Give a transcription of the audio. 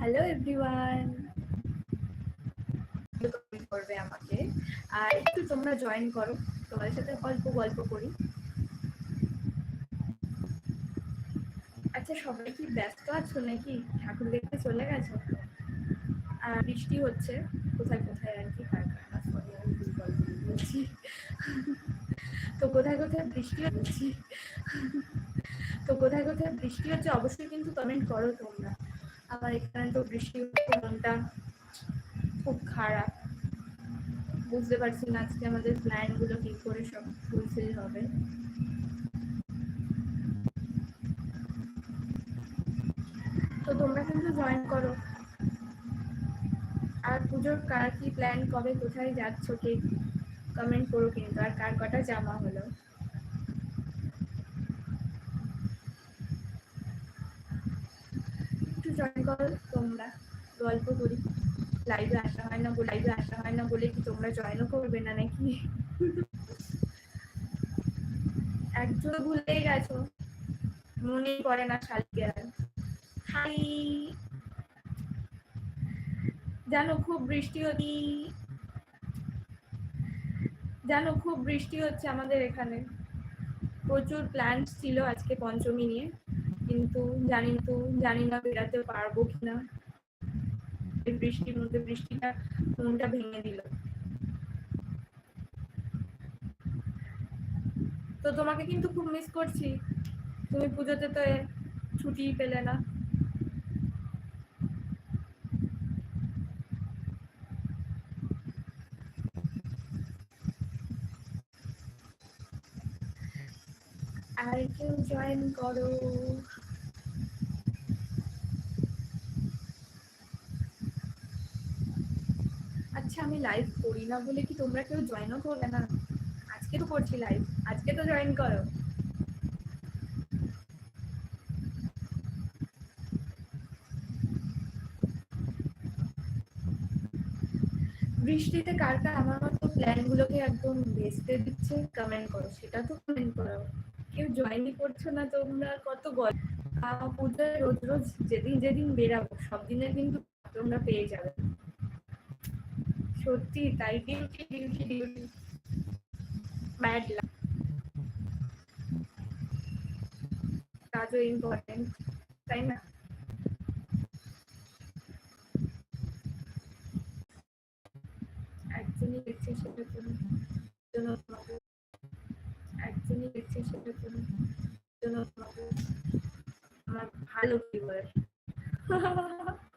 Hello everyone করবে আমাকে। আর একটু তোমরা জয়েন করো। তোমাদের সাথে অল্প গল্প করি। আচ্ছা সবাই কি ব্যস্ত আছো নাকি? ঠাকুর দেখতে চলে গেছো? আর বৃষ্টি হচ্ছে। কোথায় কোথায় আর কি? বলছি। তো কোথায় কোথায় বৃষ্টি হচ্ছে? তো কোথায় কোথায় বৃষ্টি হচ্ছে অবশ্যই কিন্তু কমেন্ট করো তোমরা। আমার এখানে তো বৃষ্টি হচ্ছে, মনটা খুব খারাপ। বুঝতে পারছি না আজকে আমাদের প্ল্যানগুলো কি করে সব ফুলফিল হবে। তো তোমরা কিন্তু জয়েন করো। আর পুজোর কার কি প্ল্যান কবে কোথায় যাচ্ছ, কে কমেন্ট করো কিন্তু, আর কার কটা জামা হলো? জয়েন করো, তোমরা গল্প করি। লাইভে আসা হয় না লাইভে আসা হয় না বলে কি তোমরা জয়েনও করবে না নাকি? একজন ভুলেই গেছো? মনেই পড়ে না শালিকে আর। হাই। জানো, খুব বৃষ্টি হতি জানো, খুব বৃষ্টি হচ্ছে আমাদের এখানে। প্রচুর প্ল্যান্ট ছিল আজকে পঞ্চমী নিয়ে। কিন্তু জানি তো, জানি না বেরাতে পারব কিনা। এই বৃষ্টির মধ্যে বৃষ্টিটা মনটা ভেঙে দিল। তো তোমাকে কিন্তু খুব মিস করছি। তুমি পুজোতে তো ছুটি পেলে না। আর কেউ জয়েন করো। আচ্ছা আমি লাইভ করি না বলে কি তোমরা কেউ জয়েনও করবে না? আজকে তো করছি লাইভ আজকে তো জয়েন করো। বৃষ্টিতে কার কার আমার মতো প্ল্যান গুলোকে একদম ভেস্তে দিচ্ছে কমেন্ট করো। সেটা তো কমেন্ট করো। কেউ জয়েনই করছ না তোমরা, কত গল্প। পুজোয় রোজ রোজ যেদিন যেদিন বেরাবো, সব দিনের কিন্তু তোমরা পেয়ে যাবে। সত্যি, তাই ডিউটি ডিউটি ডিউটি ব্যাড কাজও ইম্পর্টেন্ট তাই না? একজনই দেখছে সেটা জন্য তোমাকে দেখছে সেটা জন্য আমার ভালো বলে